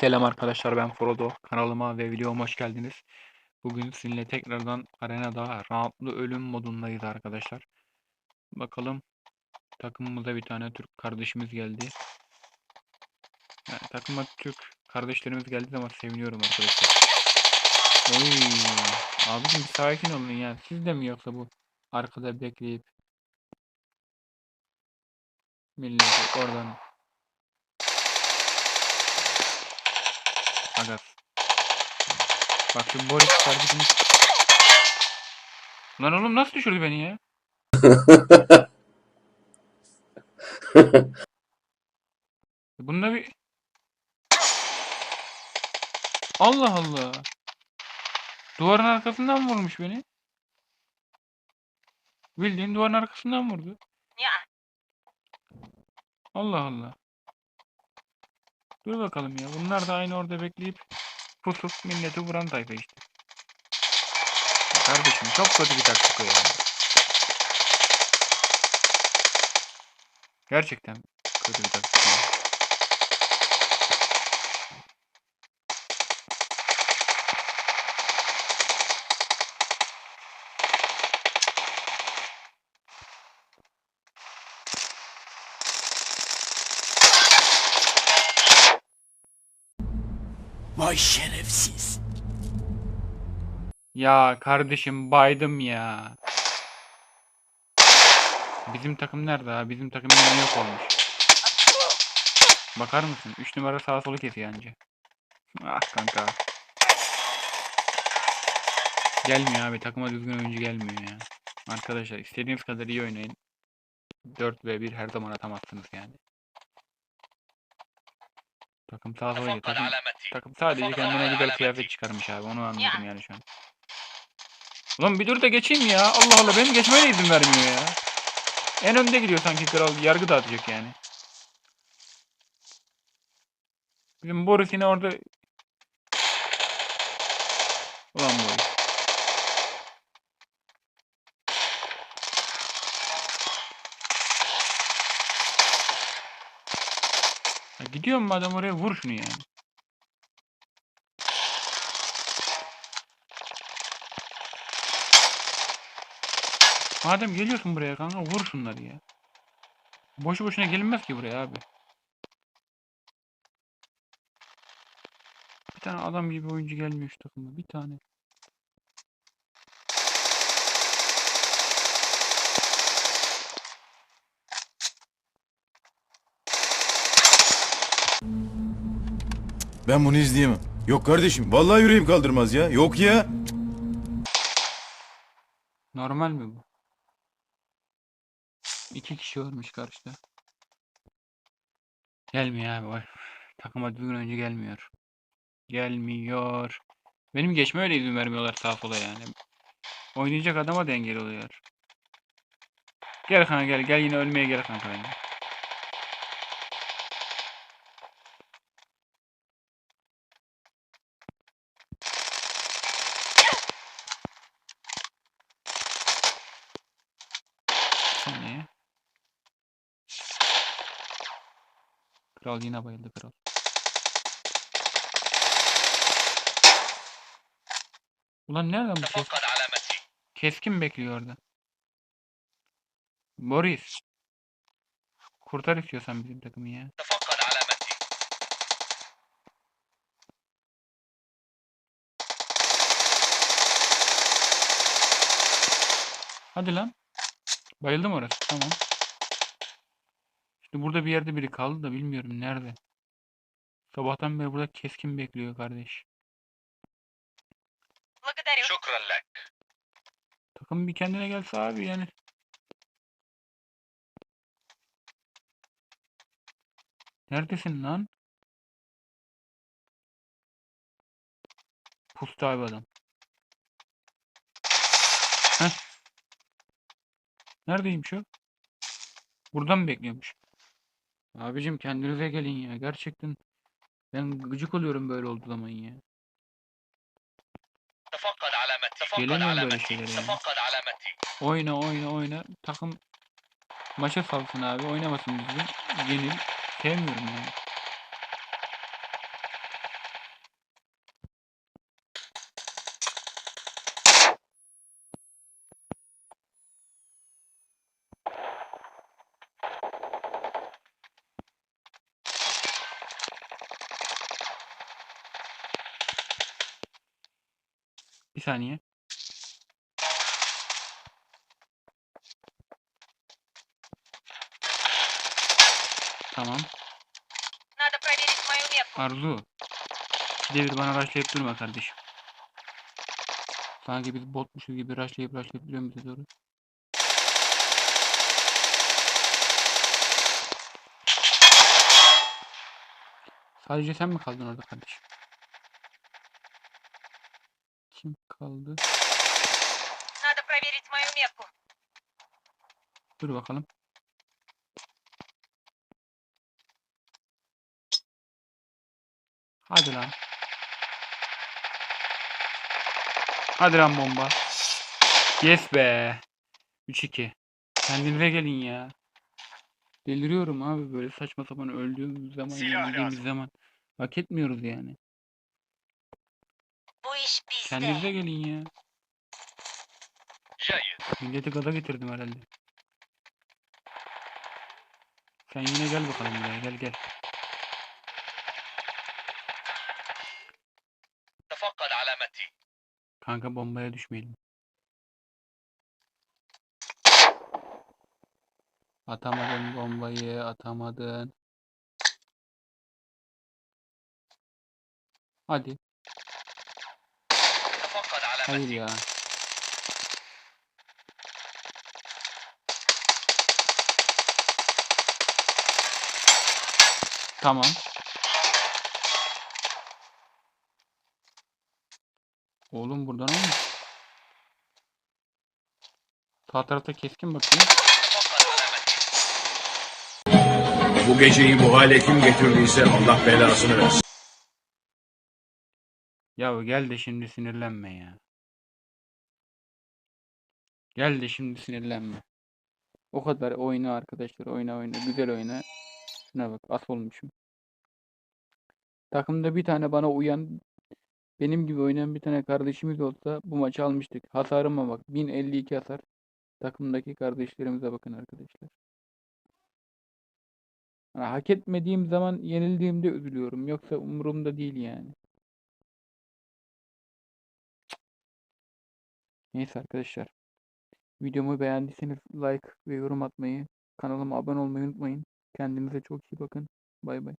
Selam arkadaşlar ben Frodo. Kanalıma ve videoma hoş geldiniz. Bugün sizinle tekrardan arenada roundlu ölüm modundayız arkadaşlar. Bakalım takımımıza bir tane Türk kardeşimiz geldi. Yani takıma Türk kardeşlerimiz geldi ama seviniyorum arkadaşlar. Oy, abicim sakin olun ya. Siz de mi yoksa bu arkada bekleyip milleti oradan Agas. Bak şu Boris kardeşimiz. Lan oğlum nasıl düşürdü beni ya? Bunda bir... Allah Allah. Duvarın arkasından vurmuş beni. Bildiğin duvarın arkasından vurdu. Ya. Allah Allah. Dur bakalım ya. Bunlar da aynı orada bekleyip pusup milleti vuran tayfa işte. Kardeşim çok kötü bir taktik o ya. Gerçekten kötü bir taktik. Vay şerefsiz. Ya kardeşim baydım ya. Bizim takım nerede ha? Bizim takım yine yok olmuş. Bakar mısın? 3 numara sağ solu kesiyor anca. Ah kanka. Gelmiyor abi. Takıma düzgün oyuncu gelmiyor ya. Arkadaşlar istediğiniz kadar iyi oynayın. 4 ve 1 her zaman atamazsınız yani. Takım tavla iyi. Takım, takım sadece kendine güzel kıyafet çıkarmış abi. Onu anladım yani şu an. Ulan bir dur da geçeyim ya. Allah Allah benim geçmeye de izin vermiyor ya. En önde gidiyor sanki kral. Yargı dağıtacak yani. Bizim Boris yine orada... Ulan Boris. Gidiyorum madem oraya vur şunu yani. Madem geliyorsun buraya kanka vur şunları ya. Boşu boşuna gelinmez ki buraya abi. Bir tane adam gibi oyuncu gelmiyor şu takıma. Bir tane. Ben bunu izleyemem. Yok kardeşim vallahi yüreğim kaldırmaz ya. Yok ya. Normal mi bu? İki kişi varmış karşıda. Gelmiyor abi. Vay. Takıma düzgün oyuncu gelmiyor. Gelmiyor. Benim geçme öyle izin vermiyorlar sağa sola yani. Oynayacak adama da engel oluyor. Gel kanka gel. Gel yine ölmeye gel kanka benim. saniye. Kral yine bayıldı kral. Ulan nereden bu kes? Keskin bekliyor orada. Boris. Kurtar istiyorsan bizim takımı ya. Hadi lan. Bayıldım orası. Tamam. E, burada bir yerde biri kaldı da bilmiyorum nerede. Sabahtan beri burada keskin bekliyor kardeş. Şükranlak. Takım bir kendine gelse abi yani. Neredesin lan? Pusta abi adam. Heh. Neredeymiş o? Buradan mı bekliyormuş? Abicim kendinize gelin ya. Gerçekten ben gıcık oluyorum böyle olduğu zaman ya. Gelemiyorum böyle şeylere yani. Oyna oyna oyna. Takım maça salsın abi. Oynamasın bizi. Yenil. Sevmiyorum yani. Bir saniye. Tamam. Arzu. Devir bana rushlayıp durma kardeşim. Sanki biz botmuşuz gibi rushlayıp rushlayıp duruyor bize doğru. Sadece sen mi kaldın orada kardeşim? kaldı. Dur bakalım. Hadi lan. Hadi lan bomba. Yes be. 3-2. Kendinize gelin ya. Deliriyorum abi böyle saçma sapan öldüğümüz zaman, yenildiğimiz zaman. Hak etmiyoruz yani. Bu iş bizde. Kendinize gelin ya. Yayın. Milleti gaza getirdim herhalde. Sen yine gel bakalım buraya gel gel. Tefakkal alameti. Kanka bombaya düşmeyelim. Atamadın bombayı atamadın. Hadi. Hayır ya. Tamam. Oğlum buradan mı? Sağ tarafta keskin bakıyor. Bu geceyi bu hale kim getirdiyse Allah belasını versin. Ya gel de şimdi sinirlenme ya. Gel de şimdi sinirlenme. O kadar oyna arkadaşlar oyna oyna güzel oyna. Şuna bak as olmuşum. Takımda bir tane bana uyan benim gibi oynayan bir tane kardeşimiz olsa bu maçı almıştık. Hasarıma bak 1052 hasar. Takımdaki kardeşlerimize bakın arkadaşlar. Yani hak etmediğim zaman yenildiğimde üzülüyorum. Yoksa umurumda değil yani. Neyse arkadaşlar. Videomu beğendiyseniz like ve yorum atmayı, kanalıma abone olmayı unutmayın. Kendinize çok iyi bakın. Bay bay.